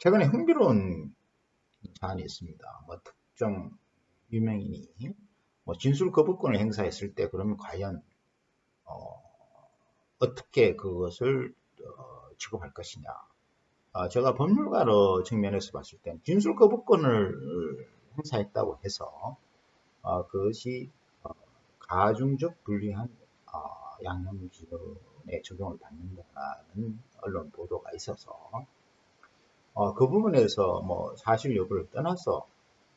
최근에 흥미로운 사안이 있습니다. 뭐 특정 유명인이 뭐 진술 거부권을 행사했을 때 그러면 과연 어, 떻게 그것을 어, 취급할 것이냐. 어, 제가 법률가로 측면에서 봤을 때는 진술 거부권을 행사했다고 해서 어, 그것이 어, 가중적 불리한 어, 양형 기준에 적용을 받는다는 언론 보도가 있어서 어, 그 부분에서 뭐 사실 여부를 떠나서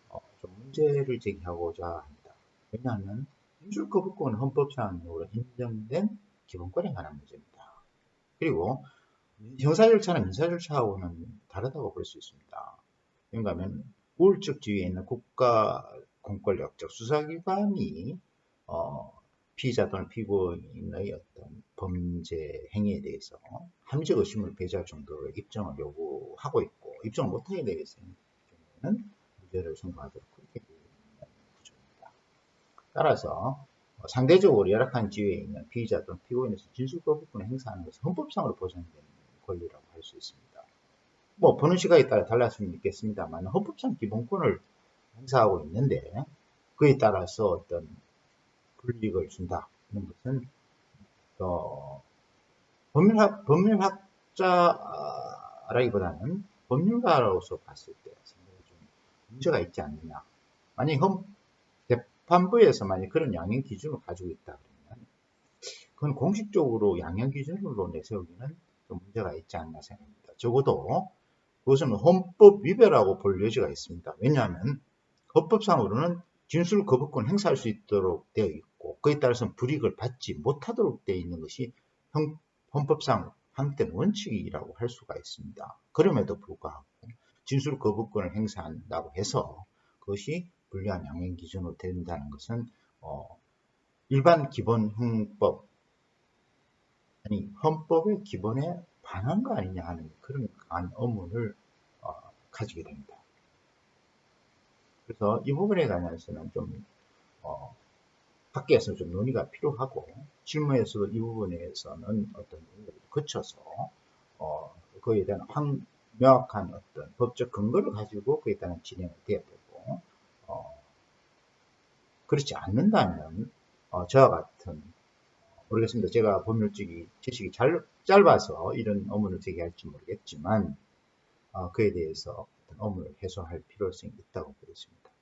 어, 좀 문제를 제기하고자 합니다. 왜냐하면 인출 거부권은 헌법상으로 인정된 기본권에 관한 문제입니다. 그리고 형사 절차는 민사 절차하고는 다르다고 볼 수 있습니다. 왜냐하면 우울적 지위에 있는 국가 공권력 적 수사기관이 어, 피의자 또는 피고인의 어떤 범죄 행위에 대해서 합리적 의심을 배제할 정도로 입증을 요구 하고 있고 입증을 못하게 되겠으면 경우에는 무죄를 선고하도록 그렇게 되어 구조입니다. 따라서 상대적으로 열악한 지위에 있는 피의자 또는 피고인에서 진술거부권을 행사하는 것은 헌법상으로 보장된 권리라고 할 수 있습니다. 뭐 보는 시각에 따라 달라을 수는 있겠습니다만 헌법상 기본권을 행사하고 있는데 그에 따라서 어떤 불이익을 준다. 는 것은 어, 법률학, 법률학자 라기보다는 법률가로서 봤을 때 좀 문제가 있지 않느냐. 만약 헌, 재판부에서 만약 그런 양형 기준을 가지고 있다 그러면 그건 공식적으로 양형 기준으로 내세우기는 좀 문제가 있지 않나 생각합니다. 적어도 그것은 헌법 위배라고 볼 여지가 있습니다. 왜냐하면 헌법상으로는 진술 거부권 행사할 수 있도록 되어 있고 그에 따라서 불이익을 받지 못하도록 되어 있는 것이 헌법상 한때 원칙이라고 할 수가 있습니다. 그럼에도 불구하고 진술 거부권을 행사한다고 해서 그것이 불리한 양형 기준으로 된다는 것은 어, 일반 기본 형법 아니 헌법의 기본에 반한 거 아니냐 하는 그런 강한 의문을 어, 가지게 됩니다. 그래서 이 부분에 관해서는 좀 어, 학계에서 좀 논의가 필요하고 실무에서도 이 부분에서는 어떤 거쳐서 어, 그에 대한 확, 명확한 어떤 법적 근거를 가지고 그에 따른 진행을 돼야 되고 어, 그렇지 않는다면 어, 저와 같은 모르겠습니다. 제가 법률적이 지식이 잘, 짧아서 이런 의문을 제기할지 모르겠지만 어, 그에 대해서 어떤 의문을 해소할 필요성이 있다고 보겠습니다.